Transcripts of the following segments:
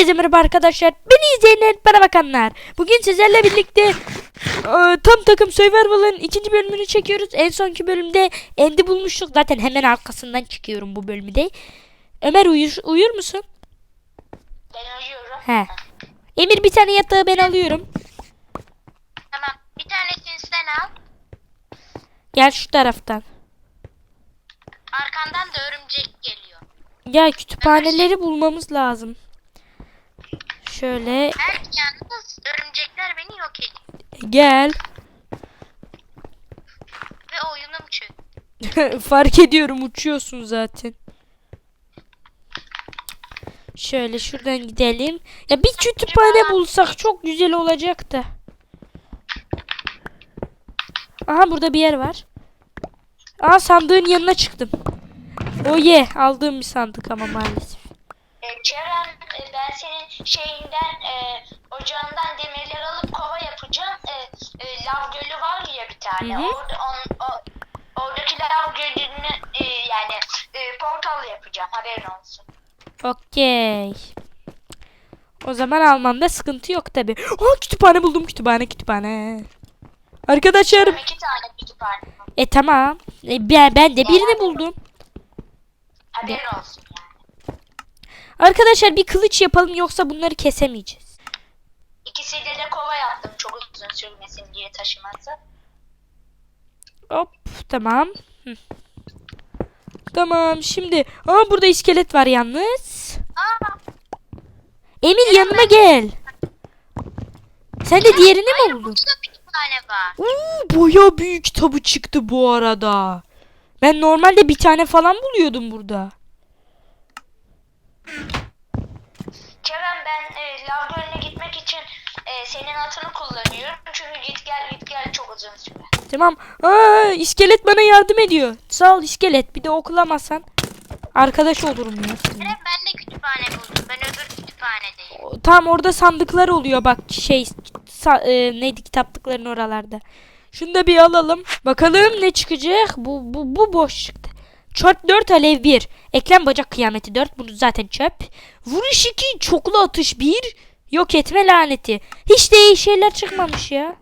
Herkese merhaba arkadaşlar. Beni izleyenler, bana bakanlar. Bugün sizlerle birlikte e, tam takım Survival'ın ikinci bölümünü çekiyoruz. En sonki bölümde End'i bulmuştuk. Zaten hemen arkasından çıkıyorum bu bölümde. Ömer uyur, uyur musun? Ben uyuyorum. He. Emir bir tane yatağı ben alıyorum. Tamam. Bir tanesini sen al. Gel şu taraftan. Arkandan da örümcek geliyor. Ya kütüphaneleri bulmamız lazım. Şöyle Belki yalnız örümcekler beni yok ediyor. gel. Ve oyunum çöktü. Fark ediyorum uçuyorsun zaten. Şöyle şuradan gidelim. Ya bir kütüphane bulsak çok güzel olacak da. Aha burada bir yer var. Aa sandığın yanına çıktım. O ye aldığım bir sandık ama maalesef. E, Ceren e, ben senin şeyinden e, ocağından demirleri alıp kova yapacağım. E, e, lav gölü var ya bir tane. Hı hı. Orada, on, o, oradaki lav gölünü e, yani e, portal yapacağım. Haberin olsun. Okey. O zaman almamda sıkıntı yok tabi. Aa kütüphane buldum kütüphane kütüphane. Arkadaşlarım. İki tane kütüphane. E tamam. E, ben, ben de birini buldum. Haberin olsun. Arkadaşlar bir kılıç yapalım yoksa bunları kesemeyeceğiz. İkisiyle de kova yaptım çok uzun sürmesin diye taşıması. Hop tamam. Hı. Tamam şimdi. Aa burada iskelet var yalnız. Aa, Emir yanıma gel. Sen de diğerini mi buldun? Oo, baya büyük kitabı çıktı bu arada. Ben normalde bir tane falan buluyordum burada. Kerem ben e, Lav Gölü'ne gitmek için e, senin atını kullanıyorum. Çünkü git gel git gel çok uzun sürer. Tamam. Aa, iskelet bana yardım ediyor. Sağ ol iskelet. Bir de okulamasan arkadaş olurum ya. seninle. Kerem ben de kütüphane buldum. Ben öbür kütüphanedeyim. O- Tam orada sandıklar oluyor bak şey sa- e, neydi kitaplıkların oralarda. Şunu da bir alalım. Bakalım ne çıkacak. Bu bu bu boş çıktı. Çöp 4 alev 1. Eklem bacak kıyameti 4. Bunu zaten çöp. Vuruş 2 çoklu atış 1. Yok etme laneti. Hiç de iyi şeyler çıkmamış ya.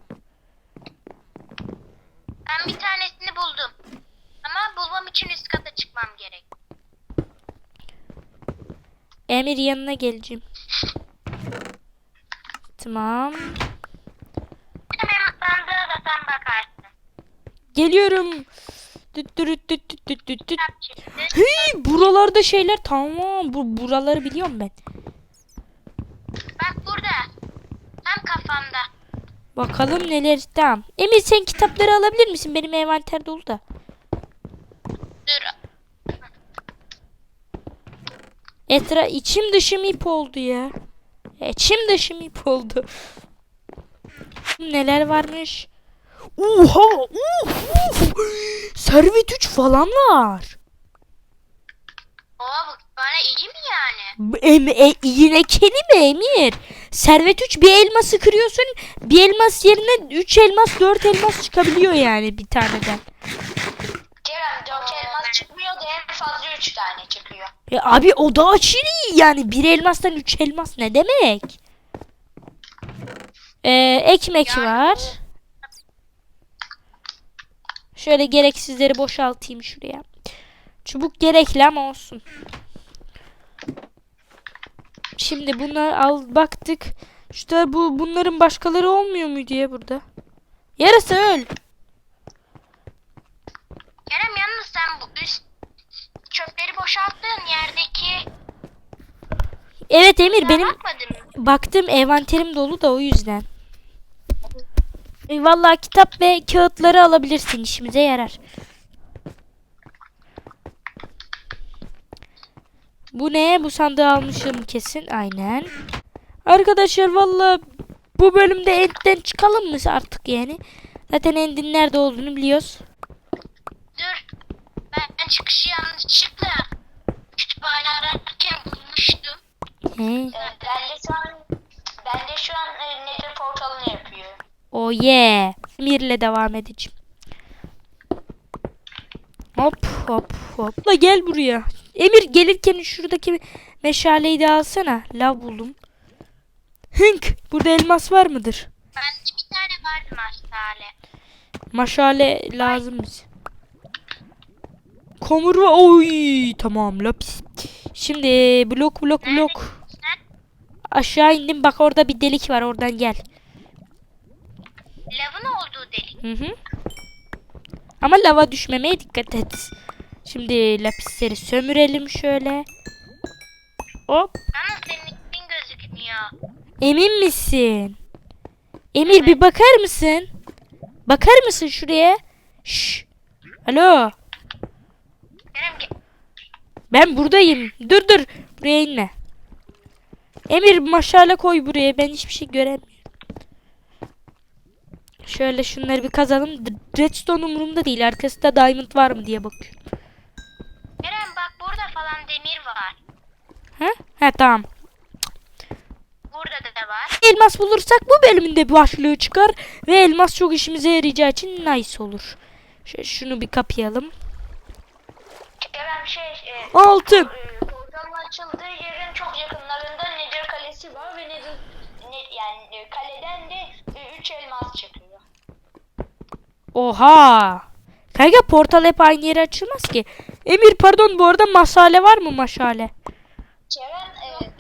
Ben bir tanesini buldum. Ama bulmam için üst kata çıkmam gerek. Emir yanına geleceğim. Tamam. Hemen sandığa da sen bakarsın. Geliyorum. Düt dürüt düt düt düt düt düt. Kitap çıktı. Hey, buralarda şeyler tamam. Bu buraları biliyorum ben. Bak burada. Tam kafamda. Bakalım neler tamam. Emir sen kitapları alabilir misin? Benim envanter dolu da. Dur. Etra içim dışım ip oldu ya. İçim dışım ip oldu. Neler varmış? Oha! Uh, uh. Servet 3 falan var. Oha bu kütüphane iyi mi yani? Em, e, yine keni mi Emir? Servet 3 bir elması kırıyorsun. Bir elmas yerine 3 elmas 4 elmas çıkabiliyor yani bir taneden. Kerem 4 elmas çıkmıyor da en fazla 3 tane çıkıyor. Ya abi o da aşırı iyi yani. Bir elmastan 3 elmas ne demek? Ee, ekmek Yani var. Şöyle gereksizleri boşaltayım şuraya. Çubuk gerekli ama olsun. Şimdi bunları al baktık. Şurada bu bunların başkaları olmuyor mu diye burada. Yarısı öl. Kerem yalnız sen bu üst çöpleri boşalttığın yerdeki Evet Emir benim baktım envanterim dolu da o yüzden. E, Vallahi kitap ve kağıtları alabilirsin işimize yarar. Bu ne? Bu sandığı almışım kesin. Aynen. Arkadaşlar vallahi bu bölümde End'den çıkalım mı artık yani? Zaten End'in nerede olduğunu biliyoruz. Dur. Ben çıkışı yanlışlıkla kütüphane ararken bulmuştum. He. Ee, ben de şu an ben de şu an e, Nether portalını yapıyorum. Oh yeah. Emir'le devam edeceğim. Hop hop hop. La gel buraya. Emir gelirken şuradaki meşaleyi de alsana. Lav buldum. Hınk. Burada elmas var mıdır? Bende bir tane vardı maşale. Maşale lazım bize. Komur ve oy tamam lapis. Şimdi blok blok blok. Aşağı indim bak orada bir delik var oradan gel. Lavın olduğu delik. Hı hı. Ama lava düşmemeye dikkat et. Şimdi lapisleri sömürelim şöyle. Hop. Ama senin ismin gözükmüyor. Emin misin? Emir bir bakar mısın? Bakar mısın şuraya? Şş. Alo. Ben buradayım. Dur dur. Buraya inme. Emir maşale koy buraya. Ben hiçbir şey göremiyorum. Şöyle şunları bir kazalım. Redstone umurumda değil. Arkasında diamond var mı diye bakıyorum. Kerem bak burada falan demir var. Ha? Ha tamam. Burada da var. Elmas bulursak bu bölümün de başlığı çıkar. Ve elmas çok işimize yarayacağı için nice olur. Şöyle şunu bir kapayalım. Kerem şey e, Altın. e, portalın açıldığı yerin çok yakınlarında Nedir Kalesi var ve Nedir ne, yani e, kaleden de 3 elmas çıkıyor. Oha. Kanka portal hep aynı yere açılmaz ki. Emir pardon bu arada masale var mı maşale? Kerem e,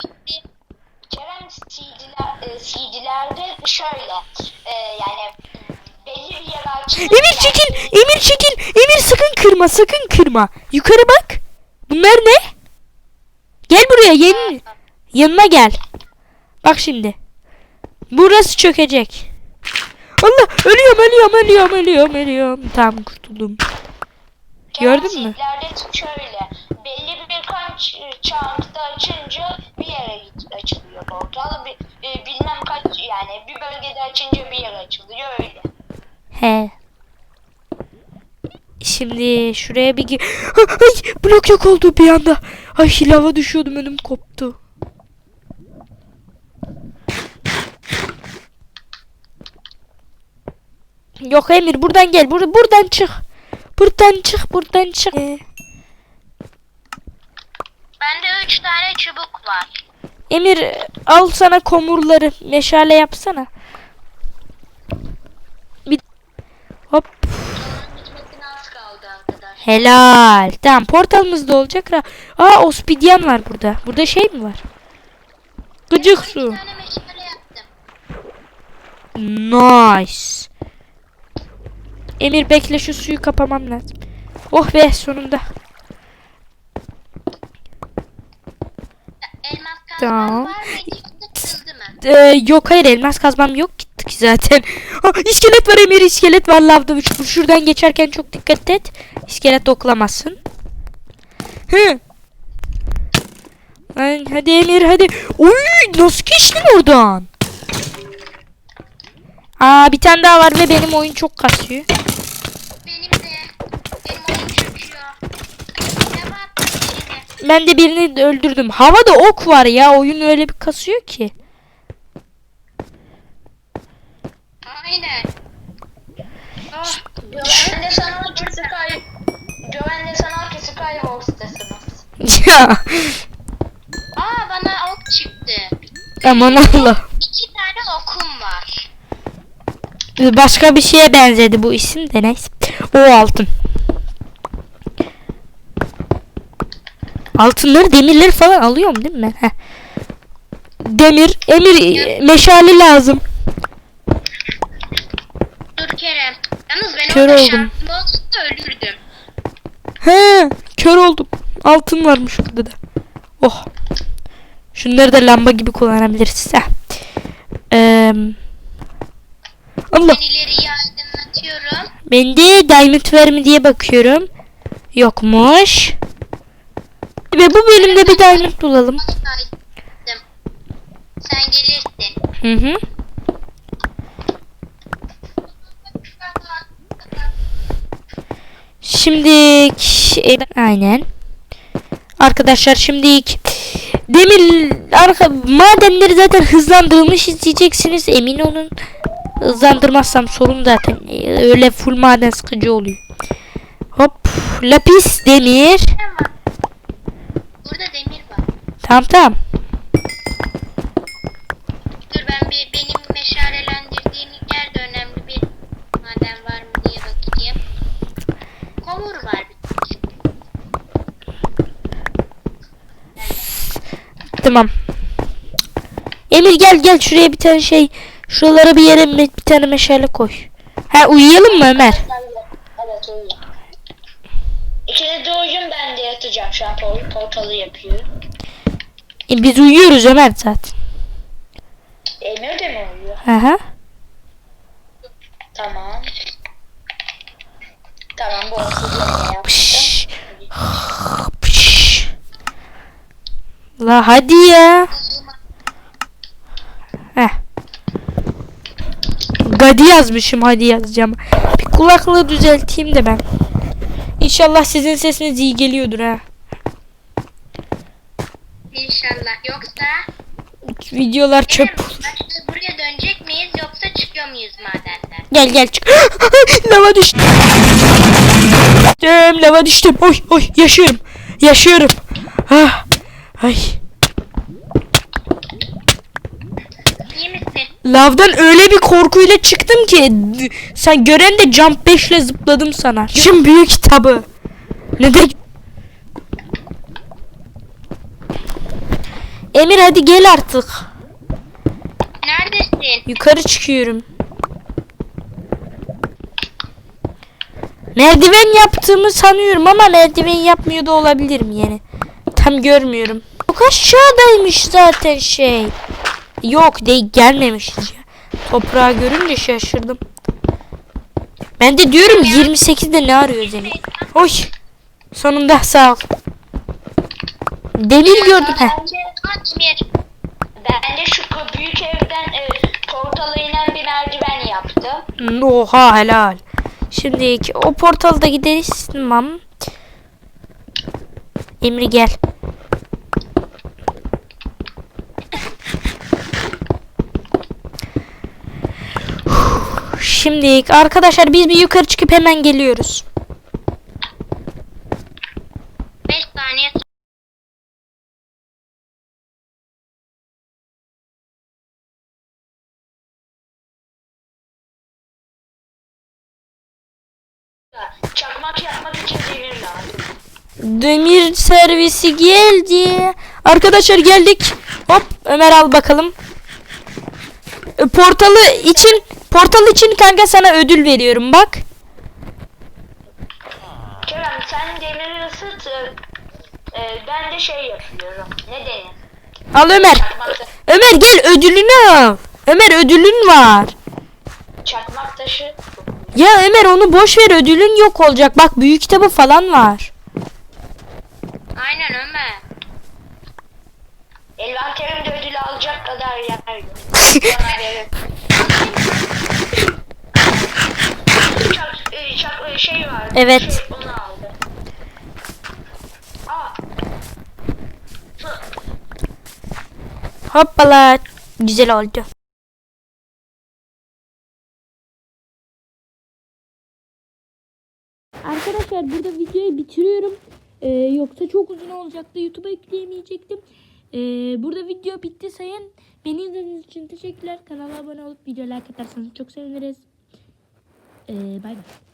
Kerem CD'ler, e, CD'lerde şöyle e, yani belli bir yere açılıyor. Emir çekil. Emir çekil. Emir sakın kırma sakın kırma. Yukarı bak. Bunlar ne? Gel buraya yeni. Yanına gel. Bak şimdi. Burası çökecek. Allah ölüyorum ölüyorum ölüyorum ölüyorum ölüyorum. Tamam kurtuldum. Gördün mü? CD'lerde şöyle belli birkaç e, çarkta açınca bir yere açılıyor portal. Bir, e, bilmem kaç yani bir bölgede açınca bir yer açılıyor öyle. He. Şimdi şuraya bir Ay blok yok oldu bir anda. Ay lava düşüyordum önüm koptu. Yok Emir buradan gel. Bur buradan çık. Buradan çık. Buradan çık. Ee, Bende 3 tane çubuk var. Emir al sana komurları. Meşale yapsana. Bir... Hop. Helal. Tamam portalımız da olacak. Ra- Aa ospidyen var burada. Burada şey mi var? Gıcık su. Nice. Emir bekle şu suyu kapamam lazım. Oh be sonunda. Elmas kazmam Tamam. var? Ee, yok hayır elmas kazmam yok gittik zaten. Ha, iskelet var Emir iskelet var lavda. Şu- Şuradan geçerken çok dikkat et. İskelet doklamazsın. Hı. Lan hadi Emir hadi. Oy nasıl geçtin oradan? Aa bir tane daha var ve benim oyun çok kasıyor. Ben de birini öldürdüm. Havada ok var ya. Oyun öyle bir kasıyor ki. Aynen. Ah, Güven de sanal ki Sky... Güven de sanal ki Skywalks'tasınız. Ya. Aa bana ok çıktı. Aman Allah. İki tane okum var. Başka bir şeye benzedi bu isim de neyse. O altın. Altınları demirleri falan alıyorum değil mi? Heh. Demir, emir, meşale lazım. Dur Kerem. Yalnız ben Kör orada oldum. olsa ölürdüm. He, kör oldum. Altın varmış burada da. Oh. Şunları da lamba gibi kullanabiliriz. Heh. Eee, Allah. Ben ileriyi aydınlatıyorum. Ben de diamond var mı diye bakıyorum. Yokmuş. Ve bu bölümde bir diamond bulalım. Sen gelirsin. Hı hı. Şimdi aynen. Arkadaşlar şimdi demir arka madenleri zaten hızlandırılmış izleyeceksiniz emin olun. Hızlandırmazsam sorun zaten. Öyle full maden sıkıcı oluyor. Hop lapis demir. Ama Burada demir var. Tamam tamam. Dur ben bir benim meşalelendirdiğim yerde önemli bir maden var mı diye bakayım. Komur var bir Tamam. Emir gel gel şuraya bir tane şey şuralara bir yere bir tane meşale koy. Ha uyuyalım mı Ömer? Evet uyuyalım. İkiniz de uyuyun ben de yatacağım şu an por- portalı yapıyorum. E, biz uyuyoruz Ömer zaten. Emir de mi uyuyor? Hı hı. Tamam. Tamam bu yaptım. Pış. La hadi ya. Heh. Gadi yazmışım hadi yazacağım. Bir kulaklığı düzelteyim de ben. İnşallah sizin sesiniz iyi geliyordur ha. İnşallah. Yoksa Videolar çöp. Buraya dönecek miyiz yoksa çıkıyor muyuz madenden? Gel gel çık. lava. Düştüm lava düştüm. Oy oy yaşıyorum. Yaşıyorum. Ah. Ay. İyi misin? Lavdan öyle bir korkuyla çıktım ki sen gören de jump 5 ile zıpladım sana. Şimdi büyük kitabı. Neden? Emir hadi gel artık. Neredesin? Yukarı çıkıyorum. Merdiven yaptığımı sanıyorum ama merdiven yapmıyor da olabilirim yani. Tam görmüyorum. Çok aşağıdaymış zaten şey. Yok değil gelmemiş. ya. Toprağı görünce şaşırdım. Ben de diyorum 28'de ne arıyor Zemir? Oy. Sonunda sağ ol. Demir gördüm. Heh. Bence, Atmir. bence şu büyük evden e, portala inen bir merdiven yaptım. Oha helal. Şimdi o portalda gideriz. Tamam. Emri gel. Şimdi arkadaşlar biz bir yukarı çıkıp hemen geliyoruz. 5 saniye Çakmak yapmak için demir lazım. Demir servisi geldi. Arkadaşlar geldik. Hop Ömer al bakalım. E, Portalı için portal için kanka sana ödül veriyorum bak. Kerem sen demiri ısıt. e, e, ben de şey yapıyorum. Ne denir? Al Ömer. Çakmak, Ömer gel ödülünü al. Ömer ödülün var. çakmak taşı. Ya Ömer onu boş ver ödülün yok olacak. Bak büyük kitabı falan var. Aynen Ömer. Envanterimde ödül alacak kadar yer yok. Bana verin. Çak, e, şey var. Evet. Şey, onu aldı. Aa. Hı. Hoppala. Güzel oldu. Arkadaşlar burada videoyu bitiriyorum. Ee, yoksa çok uzun olacaktı. YouTube'a yükleyemeyecektim. Ee, burada video bitti sayın. Beni izlediğiniz için teşekkürler. Kanala abone olup video like atarsanız çok seviniriz. Ee, bay bay.